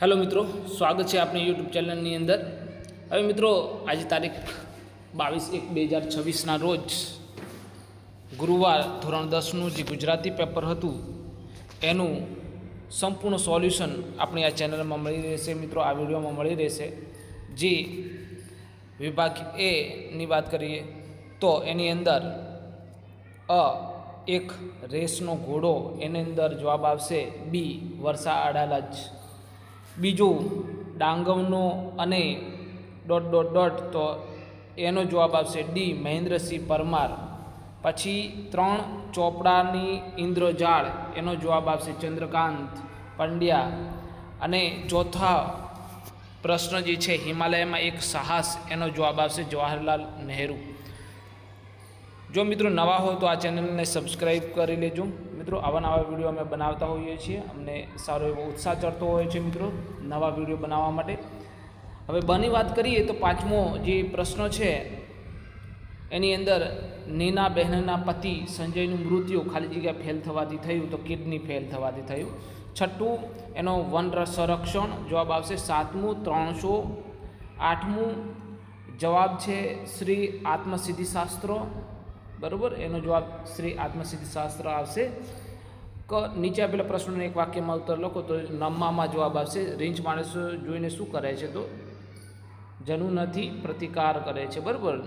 Hello મિત્રો, સ્વાગત છે આપણી યુટ્યુબ ચેનલની અંદર. હવે મિત્રો, આજે તારીખ બાવીસ એક બે હજાર છવ્વીસના રોજ ગુરુવાર ધોરણ દસનું જે ગુજરાતી પેપર હતું, એનું સંપૂર્ણ સોલ્યુશન આપણી આ ચેનલમાં મળી રહેશે મિત્રો, આ વિડીયોમાં મળી રહેશે. જે વિભાગ એની વાત કરીએ, તો એની અંદર અ એક રેસનો ઘોડો, એની અંદર જવાબ આવશે બી, વર્ષા અડાલજ બીજું ડાંગવનો અને ડોટ ડોટ ડોટ તો એનો જવાબ આવશે ડી મહેન્દ્રસિંહ પરમાર. પછી ત્રણ ચોપડાની ઇન્દ્રજાળ, એનો જવાબ આવશે ચંદ્રકાંત પંડ્યા. અને ચોથા પ્રશ્ન જે છે, હિમાલયમાં એક સાહસ, એનો જવાબ આવશે જવાહરલાલ નહેરુ. જો મિત્રો નવા હો તો આ ચેનલને સબસ્ક્રાઈબ કરી લેજો. મિત્રો, આવા નવા વીડિયો અમે બનાવતા હોઈએ છીએ. અમને સારો એવો ઉત્સાહ ચડતો હોય છે મિત્રો, નવા વીડિયો બનાવવા માટે. હવે બની વાત કરીએ તો પાંચમો જે પ્રશ્ન છે, એની અંદર નીના બહેનના પતિ સંજયનું મૃત્યુ ખાલી જગ્યા ફેલ થવાથી થયું તો કિડની ફેલ થવાથી થયું. છઠ્ઠું, એનો વન સંરક્ષણ જવાબ આવશે સાતમું, ત્રણસો આઠમું. જવાબ છે શ્રી આત્મસિદ્ધિશાસ્ત્ર. બરાબર? એનો જવાબ શ્રી આત્મસિદ્ધિશાસ્ત્ર આવશે. ક, નીચે આપેલા પ્રશ્નોને એક વાક્યમાં ઉત્તર લખો તો નમ્મામાં જવાબ આવશે. રીંછ માણસો જોઈને શું કરે છે તો? જનું નથી પ્રતિકાર કરે છે. બરાબર?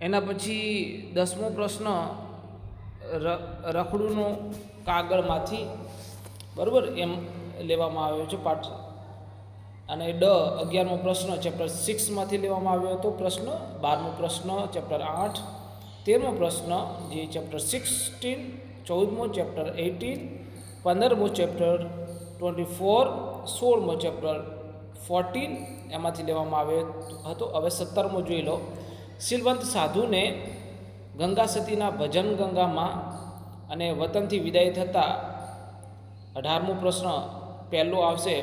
એના પછી દસમો પ્રશ્ન રખડુંનો કાગળમાંથી, બરાબર? એમ લેવામાં આવ્યો છે પાઠ અને ડ અગિયારમો પ્રશ્ન ચેપ્ટર સિક્સમાંથી લેવામાં આવ્યો હતો. પ્રશ્ન બારમો પ્રશ્ન ચેપ્ટર આઠ. તેરમો પ્રશ્ન જે ચેપ્ટર સિક્સટીન, ચૌદમો ચેપ્ટર એટીન પંદરમો ચેપ્ટર ટ્વેન્ટી ફોર, સોળમો ચેપ્ટર ફોર્ટીન એમાંથી લેવામાં આવ્યો હતો. હવે સત્તરમો જોઈ લો. શીલવંત સાધુને ગંગા સતીના ભજન ગંગામાં અને વતનથી વિદાય થતાં અઢારમો પ્રશ્ન પહેલો આવશે.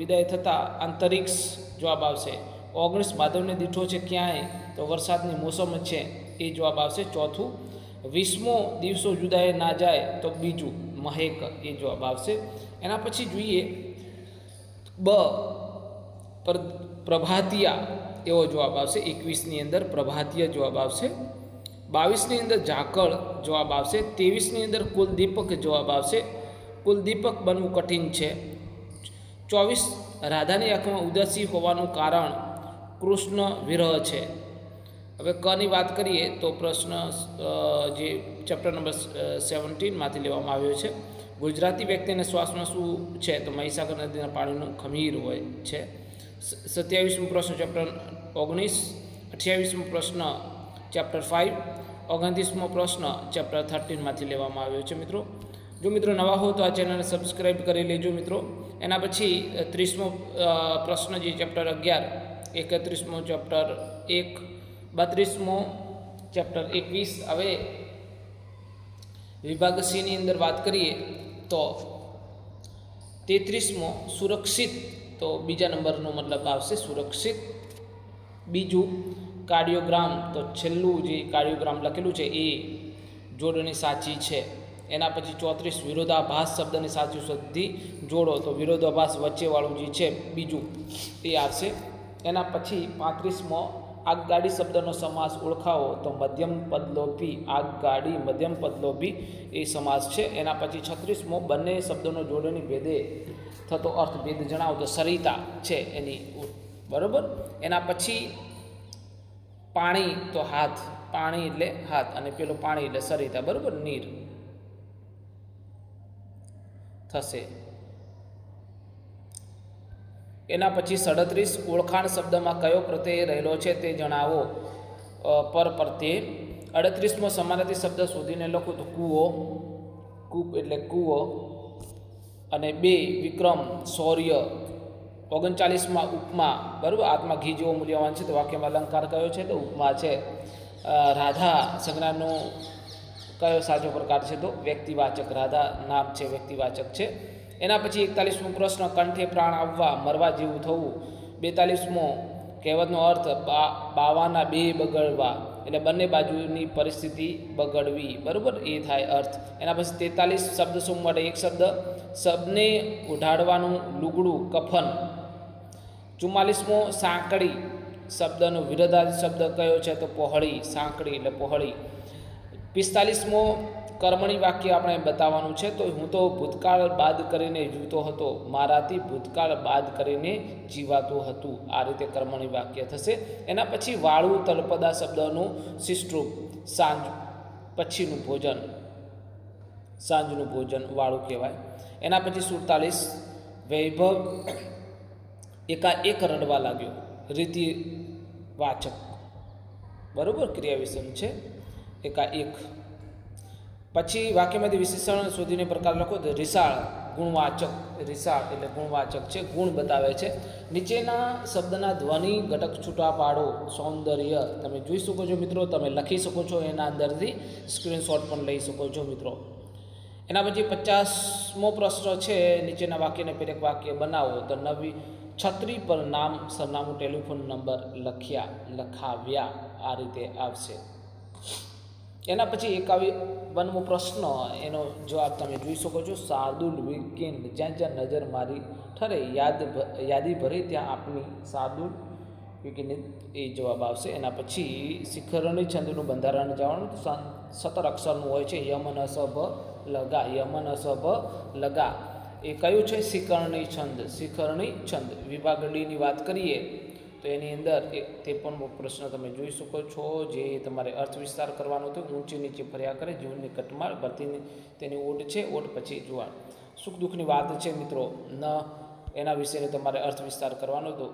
વિદાય થતાં આંતરિક્ષ જવાબ આવશે. ઓગણીસ માધવને દીઠો છે ક્યાંય? તો વરસાદની મોસમ છે. એ જવાબ આવશે ચોથું. વીસમો દિવસો જુદાએ ના જાય તો બીજું. મહેક. એ જવાબ આવશે. એના પછી જોઈએ. બ. પર, પ્રભાતિયા. એવો જવાબ આવશે. એકવીસની અંદર પ્રભાતીય જવાબ આવશે. બાવીસની અંદર ઝાકળ જવાબ આવશે. ત્રેવીસની અંદર કુલદીપક જવાબ આવશે. કુલદીપક બનવું કઠિન છે. ચોવીસ રાધાની આંખમાં ઉદાસી હોવાનું કારણ કૃષ્ણ વિરહ છે. હવે કની વાત કરીએ તો પ્રશ્ન જે ચેપ્ટર નંબર સેવન્ટીનમાંથી લેવામાં આવ્યો છે. ગુજરાતી વ્યક્તિને શ્વાસમાં શું છે? તો મહીસાગર નદીના પાણીનું ખમીર હોય છે. સત્યાવીસમો પ્રશ્ન ચેપ્ટર ઓગણીસ. અઠ્યાવીસમો પ્રશ્ન ચેપ્ટર ફાઇવ ઓગણત્રીસમો પ્રશ્ન ચેપ્ટર થર્ટીનમાંથી લેવામાં આવ્યો છે મિત્રો. જો મિત્રો નવા હો તો આ ચેનલને સબસ્ક્રાઈબ કરી લેજો મિત્રો. એના પછી ત્રીસમો પ્રશ્ન જે ચેપ્ટર અગિયાર, એકત્રીસમો ચેપ્ટર એક, બત્રીસમો ચેપ્ટર એકવીસ. હવે વિભાગ સીની અંદર વાત કરીએ તો તેત્રીસમો સુરક્ષિત, તો બીજા નંબરનો મતલબ આવશે સુરક્ષિત. બીજું કાર્ડિયોગ્રામ, તો છેલ્લું જે કાર્ડિયોગ્રામ લખેલું છે એ જોડણી સાચી છે. એના પછી ચોત્રીસ વિરોધાભાસ શબ્દની સાચું સુધી જોડો. તો વિરોધાભાસ વચ્ચેવાળું જે છે બીજું એ આવશે. એના પછી પાંત્રીસમો આગગાડી શબ્દનો સમાસ ઓળખાવો. તો મધ્યમ પદલોપી આગગાડી, મધ્યમ પદલોપી એ સમાસ છે. એના પછી છત્રીસમો બંને શબ્દોનો જોડણી ભેદે થતો અર્થ ભેદ જણાવો. તો સરિતા છે એની બરાબર? એના પછી પાણી, તો હાથ. પાણી એટલે હાથ. અને પેલું પાણી એટલે સરિતા. બરાબર? નીર. થશે. એના પછી સડત્રીસ ઓળખાણ શબ્દમાં કયો પ્રત્યય રહેલો છે તે જણાવો. પર પ્રત્યય અડત્રીસમો સમાનાર્થી શબ્દ શોધીને લખો તો કૂવો, કૂપ એટલે કૂવો. અને બે, વિક્રમ, શૌર્ય. ઓગણચાલીસમાં ઉપમા, બરાબર? આત્મા ઘી જેવો મૂલ્યવાન છે તો વાક્યમાં અલંકાર કયો છે તો ઉપમા છે. રાધા સંજ્ઞાનો કયો સાચો પ્રકાર છે તો વ્યક્તિવાચક. રાધા નામ છે, વ્યક્તિવાચક છે. એના પછી એકતાલીસમો પ્રશ્ન, કંઠે પ્રાણ આવવા, મરવા જેવું થવું. બેતાલીસમો કહેવતનો અર્થ બાવાના બે બગડવા. એટલે બંને બાજુની પરિસ્થિતિ બગડવી. બરાબર? એ થાય અર્થ. એના પછી તેતાલીસ શબ્દ શું માટે એક શબ્દ શબ્દને ઉઢાડવાનું લુગડું કફન. ચુમ્માલીસમો, સાંકળી. શબ્દનો વિરોધાર્થ શબ્દ કયો છે? તો પહોળી. સાંકળી એટલે પહોળી. પિસ્તાલીસમો કર્મણી વાક્ય આપણે બતાવવાનું છે. તો હું તો ભૂતકાળ બાદ કરીને જીવતો હતો. મારાથી ભૂતકાળ બાદ કરીને જીવાતું હતું. આ રીતે કર્મણી વાક્ય થશે. એના પછી વાળું તલપદા શબ્દનું શિષ્ટરૂપ સાંજ પછીનું ભોજન, સાંજનું ભોજન વાળું કહેવાય. એના પછી સુડતાલીસ, વૈભવ એકાએક રડવા લાગ્યો. રીતિ વાચક. બરાબર? ક્રિયા વિશેષણ એકાએક. પછી વાક્યમાંથી વિશેષણ શોધીને પ્રકાર લખો તો રિસાળ, ગુણવાચક, રિસાળ એટલે ગુણવાચક છે, ગુણ બતાવે છે. નીચેના શબ્દના ધ્વનિ, ઘટક છૂટા પાડો સૌંદર્ય તમે જોઈ શકો છો મિત્રો, તમે લખી શકો છો, એના અંદરથી સ્ક્રીનશોટ પણ લઈ શકો છો મિત્રો. એના પછી પચાસમો પ્રશ્ન છે, નીચેના વાક્યને પેરેક વાક્ય બનાવો તો નવી છત્રી પર નામ, સરનામું, ટેલિફોન નંબર લખ્યા, લખાવ્યા, આ રીતે આવશે. એના પછી એકાવી વનમો પ્રશ્ન, એનો જવાબ તમે જોઈ શકો છો શાર્દુલ વીકેન્ડ જ્યાં જ્યાં નજર મારી ઠરે, યાદ યાદી ભરે ત્યાં આપની શાર્દુલ વીકેન્ડ એ જવાબ આવશે. એના પછી શિખરણી છંદનું બંધારણ જવાનું સત્તર અક્ષરનું હોય છે, યમન સભ લગા, યમન સભ લગા એ કયું છે? શિખરણી છંદ શિખરણી છંદ. વિભાગ ડીની વાત કરીએ તો એની અંદર તે પણ પ્રશ્ન તમે જોઈ શકો છો, જે તમારે અર્થ વિસ્તાર કરવાનો હતો ઊંચી નીચે ફર્યા કરે, જીવનની કટમાળ, ભરતીની તેની ઓટ છે, ઓટ પછી જુવાન. સુખ દુઃખની વાત છે મિત્રો, ન એના વિશે તમારે અર્થ વિસ્તાર કરવાનો હતો.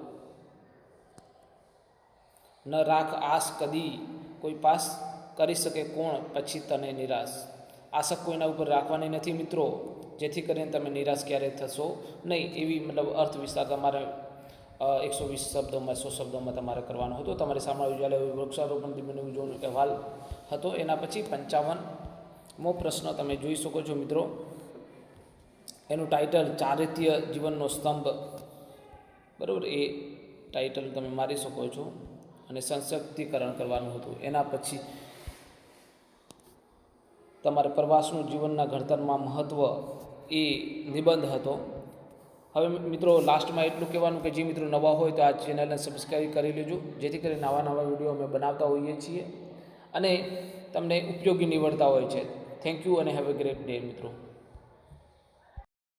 ન રાખ આશ કદી કોઈ પાસ કરી શકે કોણ, પછી તને નિરાશ. આશક કોઈના ઉપર રાખવાની નથી મિત્રો, જેથી કરીને તમે નિરાશ ક્યારેય થશો? નહીં, એવી મતલબ અર્થ વિસ્તાર તમારે એકસો વીસ શબ્દોમાં, સો શબ્દોમાં તમારે કરવાનો હતો. તમારે સામે વિદ્યાલય વૃક્ષારોપણ દિનની ઉજવણી અહેવાલ હતો એના પછી પંચાવનમો પ્રશ્ન તમે જોઈ શકો છો મિત્રો. એનું ટાઇટલ ચારિત્ય જીવનનો સ્તંભ. બરાબર? એ ટાઇટલ તમે મારી શકો છો અને સંશક્તિકરણ કરવાનું હતું. એના પછી તમારે પ્રવાસનું જીવનના ઘડતરમાં મહત્ત્વ એ નિબંધ હતો. હવે મિત્રો લાસ્ટમાં એટલું કહેવાનું કે જે મિત્રો નવા હોય તો આ ચેનલને સબસ્ક્રાઈબ કરી લેજો. જેથી કરી નવા નવા વીડિયો અમે બનાવતા હોઈએ છીએ અને તમને ઉપયોગી નીવડતા હોય છે. થેન્ક યુ અને હેવ અ ગ્રેટ ડે મિત્રો.